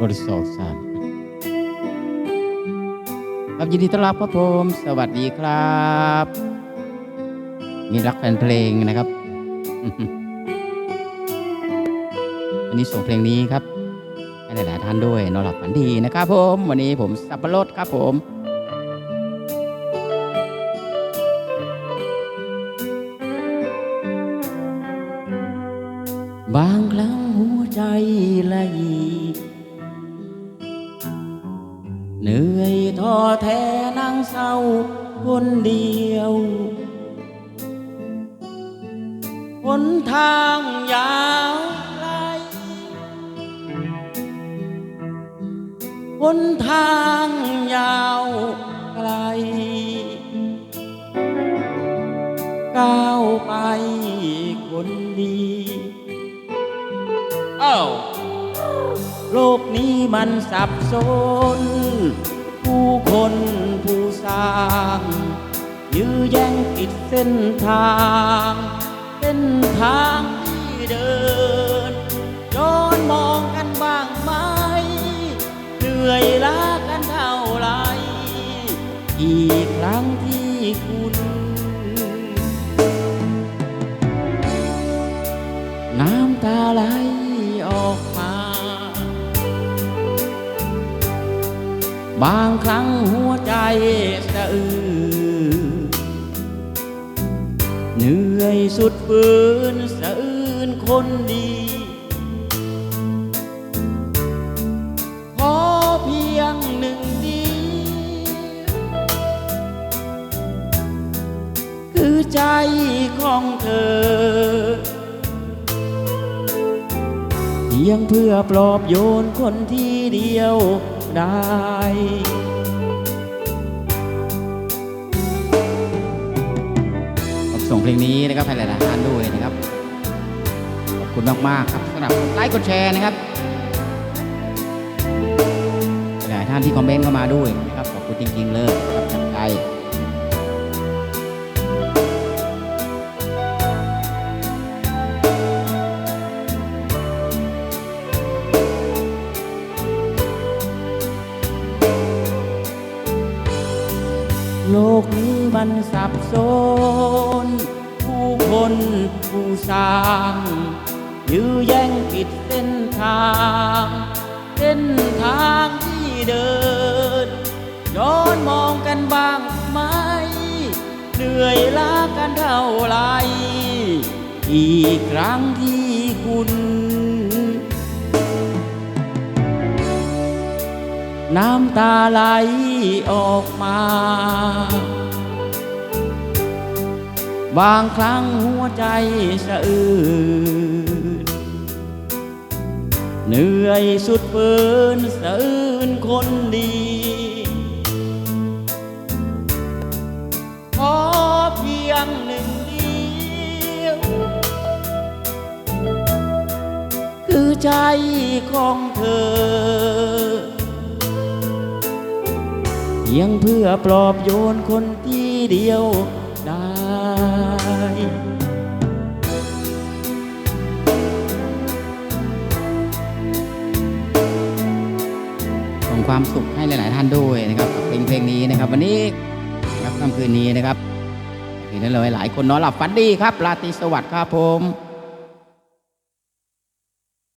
บริสอสามครับยินดีต้อนรับครับผมสวัสดีครับ มีรักแฟนเพลงนะครับวันนี้ส่งเพลงนี้ครับให้หลายๆท่านด้วยนอนหลับฝันดีนะครับผมวันนี้ผมสับปะรดครับผมบางครั้งหัวใจละยีเแท้นั่งเศร้าคนเดียวหนทางยาวไกลหนทางยาวไกล ก้าวไปคนดีเอ้าโลกนี้มันสับสน ผู้คนผู้สร้าง ยื้อแย่งกิดเส้นทางเส้นทางที่เดินย้อนมองกันบ้างไหมเหนื่อยล้ากันเท่าไรอีก บางครั้งหัวใจสะอื้นเหนื่อยสุดฝืนสะอื้นคนดีขอเพียงหนึ่งเดียวคือใจของเธอเพียงเพื่อปลอบโยนคนที่เดียว ได้ ส่งเพลงนี้นะครับให้หลายๆท่านด้วยนะครับ ขอบคุณมาก ๆ ครับสำหรับกดไลค์กดแชร์นะครับ หลายท่านที่คอมเมนต์เข้ามาด้วยนะครับ ขอบคุณจริง ๆ เลยครับจากใจ โลกนี้มันสับสน ผู้คนผู้สร้าง ยื้อแย่งกิดเส้นทาง เส้นทางที่เดิน ย้อนมองกันบ้างไหม เหนื่อยล้ากันเท่าไร อีกครั้งที่คุณน้ำตาไหล ออกมา บางครั้งหัวใจสะอื้นเหนื่อยสุดฝืนสะอื้นคนดีขอเพียงหนึ่งเดียว คือใจของเธอ เพียงเพื่อปลอบโยนคนที่เดียวได้ส่งความสุขให้หลาย ๆ ท่านด้วยนะครับกับเพลงเพลงนี้นะครับ วันนี้นะครับค่ำคืนนี้นะครับเห็นได้เลยหลายคนนอนหลับฝันดีครับราตรีสวัสดิ์ครับผม